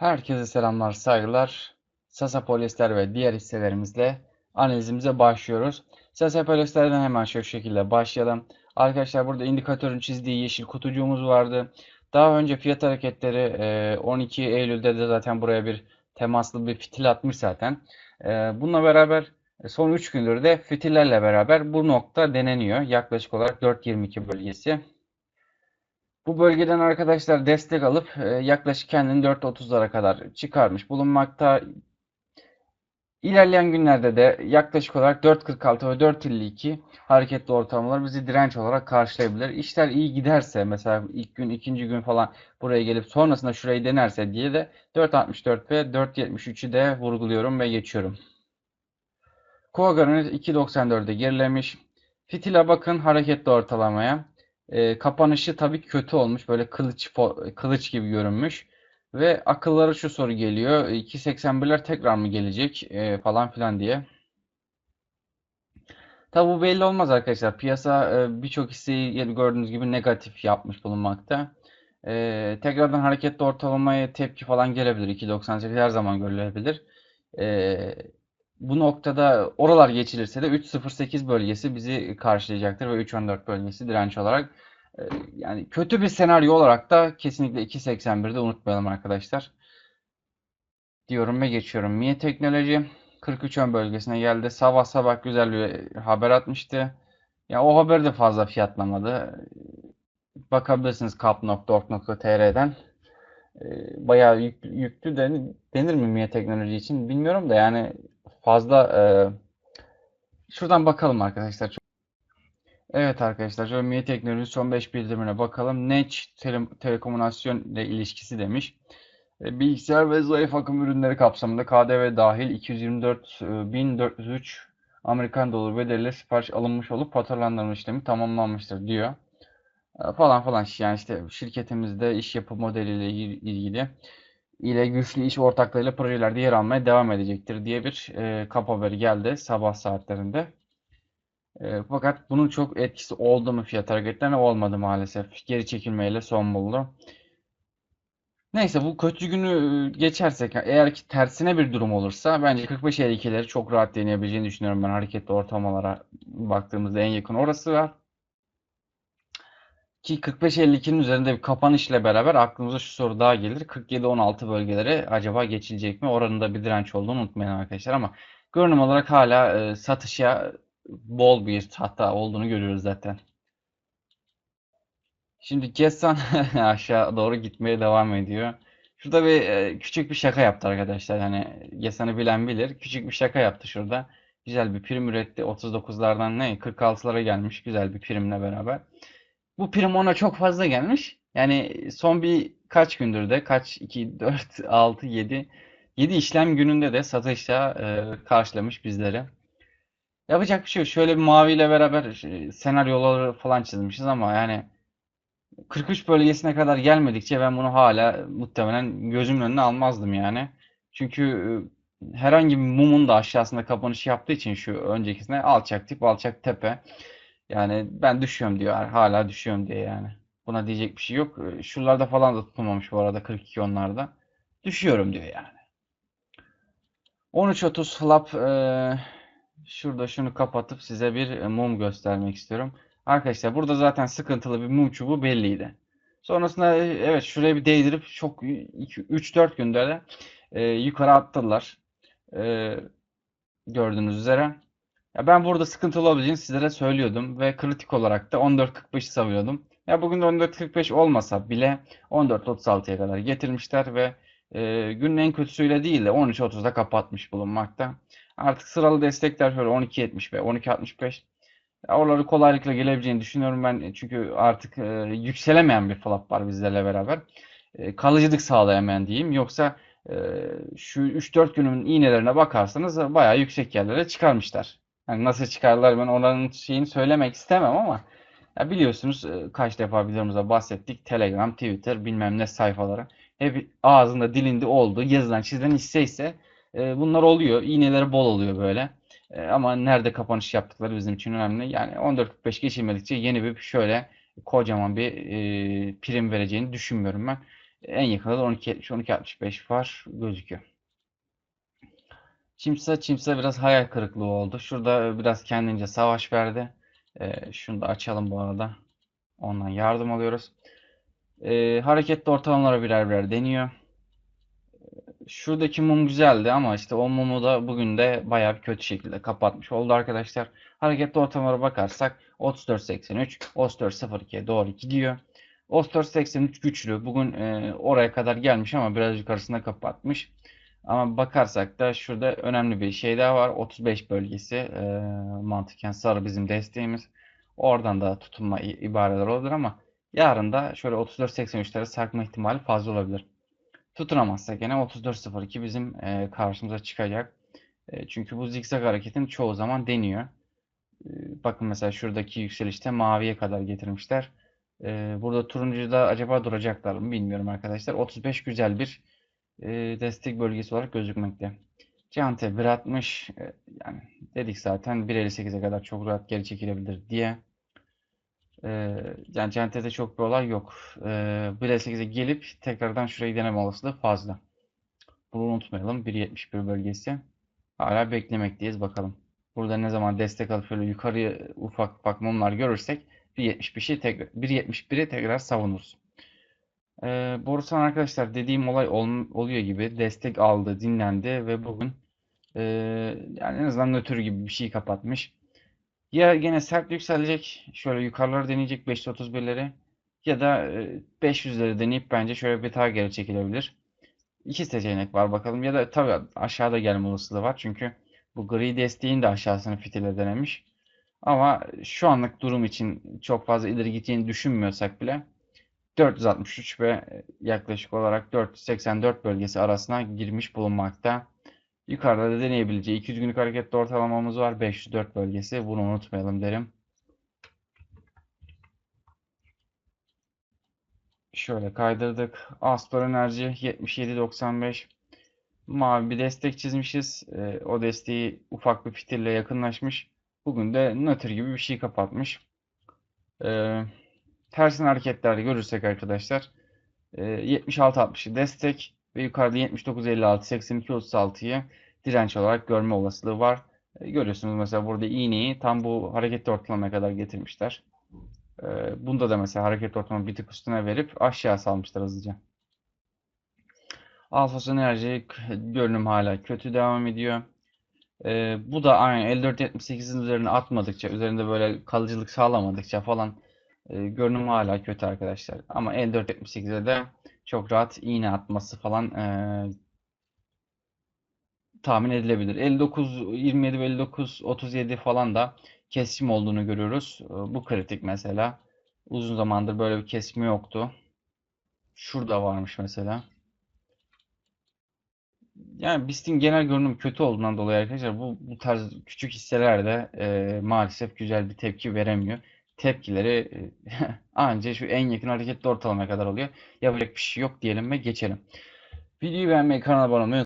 Herkese selamlar, saygılar. Sasa polyester ve diğer hisselerimizle analizimize başlıyoruz. Sasa polyesterden hemen şu şekilde başlayalım. Arkadaşlar burada indikatörün çizdiği yeşil kutucuğumuz vardı. Daha önce fiyat hareketleri 12 Eylül'de de zaten buraya bir temaslı bir fitil atmış zaten. Bununla beraber son 3 gündür de fitillerle beraber bu nokta deneniyor. Yaklaşık olarak 4.22 bölgesi. Bu bölgeden arkadaşlar destek alıp e, yaklaşık kendini 4.30'lara kadar çıkarmış bulunmakta. İlerleyen günlerde de yaklaşık olarak 4.46 ve 4.52 hareketli ortalamalar bizi direnç olarak karşılayabilir. İşler iyi giderse mesela ilk gün, ikinci gün falan buraya gelip sonrasında şurayı denerse diye de 4.64 ve 4.73'ü de vurguluyorum ve geçiyorum. Koa 2.94'e gerilemiş. Fitile bakın hareketli ortalamaya. E, kapanışı tabii kötü olmuş. Böyle kılıç kılıç gibi görünmüş. Ve akıllara şu soru geliyor. 2.81'ler tekrar mı gelecek e, falan filan diye. Tabi bu belli olmaz arkadaşlar. Piyasa e, birçok hisseyi gördüğünüz gibi negatif yapmış bulunmakta. E, tekrardan hareketli ortalamaya tepki falan gelebilir. 2.98 her zaman görülebilir. E, bu noktada oralar geçilirse de 3.08 bölgesi bizi karşılayacaktır ve 3.14 bölgesi direnç olarak. E, yani kötü bir senaryo olarak da kesinlikle 2.81'de unutmayalım arkadaşlar. Diyorum ve geçiyorum. Miye Teknoloji 43 ön bölgesine geldi. Sabah sabah güzel bir haber atmıştı. Ya o haber de fazla fiyatlamadı. Bakabilirsiniz kap.org.tr'den. E, bayağı yük, yüklü denir mi Miye Teknoloji için bilmiyorum da yani fazla e, şuradan bakalım arkadaşlar. Evet arkadaşlar şöyle MIE Teknoloji son 5 bildirimine bakalım. NEC tele telekomünikasyon ile ilişkisi demiş. E, bilgisayar ve zayıf akım ürünleri kapsamında KDV dahil 224.403 Amerikan doları bedeliyle sipariş alınmış olup faturalandırma işlemi tamamlanmıştır diyor. E, falan falan yani işte şirketimizde iş yapı modeliyle ilgili ile güçlü iş ortaklarıyla projelerde yer almaya devam edecektir diye bir e, kap haberi geldi sabah saatlerinde. E, fakat bunun çok etkisi oldu mu fiyat hareketlerine olmadı maalesef. Geri çekilmeyle son buldu. Neyse bu kötü günü geçersek eğer ki tersine bir durum olursa bence 45-52'leri çok rahat deneyebileceğini düşünüyorum ben hareketli ortalamalara baktığımızda en yakın orası var. Ki 45-52'nin üzerinde bir kapanış ile beraber aklımıza şu soru daha gelir. 47-16 bölgelere acaba geçilecek mi? Oranında bir direnç olduğunu unutmayın arkadaşlar ama görünüm olarak hala e, satışa bol bir tahta olduğunu görüyoruz zaten. Şimdi Kessan aşağı doğru gitmeye devam ediyor. Şurada bir e, küçük bir şaka yaptı arkadaşlar. Hani Gessan'ı bilen bilir. Küçük bir şaka yaptı şurada. Güzel bir prim üretti. 39'lardan ne 46'lara gelmiş. Güzel bir primle beraber. Bu prim ona çok fazla gelmiş. Yani son bir kaç gündür de kaç 2 4 6 7 7 işlem gününde de satışta e, karşılamış bizleri. Yapacak bir şey yok. Şöyle bir maviyle beraber e, senaryoları falan çizmişiz ama yani 43 bölgesine kadar gelmedikçe ben bunu hala muhtemelen gözümün önüne almazdım yani. Çünkü e, herhangi bir mumun da aşağısında kapanış yaptığı için şu öncekisine alçak tip alçak tepe. Yani ben düşüyorum diyor. Hala düşüyorum diye yani. Buna diyecek bir şey yok. E, şuralarda falan da tutulmamış bu arada 42 onlarda. Düşüyorum diyor yani. 13.30 flap e, şurada şunu kapatıp size bir mum göstermek istiyorum. Arkadaşlar burada zaten sıkıntılı bir mum çubuğu belliydi. Sonrasında evet şuraya bir değdirip çok 3-4 günde de e, yukarı attılar. E, gördüğünüz üzere. Ya ben burada sıkıntılı olabileceğini sizlere söylüyordum ve kritik olarak da 14.45'i savuyordum. Ya bugün de 14.45 olmasa bile 14.36'ya kadar getirmişler ve e, günün en kötüsüyle değil de 13.30'da kapatmış bulunmakta. Artık sıralı destekler şöyle 12.70 ve 12.65. Oraları kolaylıkla gelebileceğini düşünüyorum ben. Çünkü artık e, yükselemeyen bir flap var bizlerle beraber. E, kalıcılık sağlayamayan diyeyim. Yoksa e, şu 3-4 günün iğnelerine bakarsanız bayağı yüksek yerlere çıkarmışlar. Yani nasıl çıkarlar ben oranın şeyini söylemek istemem ama ya biliyorsunuz e, kaç defa videomuzda bahsettik. Telegram, Twitter bilmem ne sayfaları. Hep ağzında dilinde olduğu yazılan çizilen hisse ise e, bunlar oluyor. İğneleri bol oluyor böyle. E, ama nerede kapanış yaptıkları bizim için önemli. Yani 14.45 geçilmedikçe yeni bir şöyle kocaman bir e, prim vereceğini düşünmüyorum ben. En yakında da 12.70 12.65 var gözüküyor. Çimsa Çimsa biraz hayal kırıklığı oldu. Şurada biraz kendince savaş verdi. Ee, şunu da açalım bu arada. Ondan yardım alıyoruz. Ee, hareketli ortalamalara birer birer deniyor. Şuradaki mum güzeldi ama işte o mumu da bugün de bayağı bir kötü şekilde kapatmış oldu arkadaşlar. Hareketli ortalamalara bakarsak 34.83, 34.02'ye doğru gidiyor. 34.83 güçlü. Bugün e, oraya kadar gelmiş ama biraz yukarısında kapatmış. Ama bakarsak da şurada önemli bir şey daha var. 35 bölgesi e, mantıken sarı bizim desteğimiz. Oradan da tutunma ibareler olabilir ama yarın da şöyle 34.83'lere sarkma ihtimali fazla olabilir. Tutunamazsak gene 34.02 bizim e, karşımıza çıkacak. E, çünkü bu zikzak hareketin çoğu zaman deniyor. E, bakın mesela şuradaki yükselişte maviye kadar getirmişler. E, burada turuncuda acaba duracaklar mı bilmiyorum arkadaşlar. 35 güzel bir e, destek bölgesi olarak gözükmekte. Cante 1.60 e, yani dedik zaten 1.58'e kadar çok rahat geri çekilebilir diye. E, yani Cante'de çok bir olay yok. E, 1.58'e gelip tekrardan şurayı deneme olasılığı fazla. Bunu unutmayalım. 1.71 bölgesi. Hala beklemekteyiz bakalım. Burada ne zaman destek alıp şöyle yukarıya ufak ufak mumlar görürsek 1.71'i tekrar 1.71'i tekrar savunuruz. Ee, Borusan arkadaşlar dediğim olay ol- oluyor gibi destek aldı, dinlendi ve bugün e, yani en azından nötr gibi bir şey kapatmış. Ya gene sert yükselecek, şöyle yukarıları deneyecek 531'leri ya da e, 500'leri deneyip bence şöyle bir daha geri çekilebilir. İki seçenek var bakalım ya da tabii aşağıda gelme olasılığı var çünkü bu gri desteğin de aşağısını fitile denemiş. Ama şu anlık durum için çok fazla ileri gideceğini düşünmüyorsak bile 463 ve yaklaşık olarak 484 bölgesi arasına girmiş bulunmakta. Yukarıda da deneyebileceği 200 günlük hareketli ortalamamız var. 504 bölgesi. Bunu unutmayalım derim. Şöyle kaydırdık. Astor Enerji 77.95. Mavi bir destek çizmişiz. Ee, o desteği ufak bir fitille yakınlaşmış. Bugün de nötr gibi bir şey kapatmış. Ee, tersine hareketler görürsek arkadaşlar e, 76-60'ı destek ve yukarıda 79-56 82-36'yı direnç olarak görme olasılığı var. E, görüyorsunuz mesela burada iğneyi tam bu hareketli ortalamaya kadar getirmişler. E, bunda da mesela hareket ortalaması bir tık üstüne verip aşağı salmışlar hızlıca. Alfa Enerji görünüm hala kötü devam ediyor. E, bu da aynı 54-78'in üzerine atmadıkça, üzerinde böyle kalıcılık sağlamadıkça falan e, görünüm hala kötü arkadaşlar. Ama 54-78'e de çok rahat iğne atması falan e, tahmin edilebilir. 59, 27 ve 59, 37 falan da kesim olduğunu görüyoruz. E, Bu kritik mesela. Uzun zamandır böyle bir kesimi yoktu. Şurada varmış mesela. Yani BIST'in genel görünüm kötü olduğundan dolayı arkadaşlar bu, bu tarz küçük hisseler de e, maalesef güzel bir tepki veremiyor. Tepkileri e, anca şu en yakın hareketli ortalamaya kadar oluyor. Yapacak bir şey yok diyelim ve geçelim. Videoyu beğenmeyi, kanala abone olmayı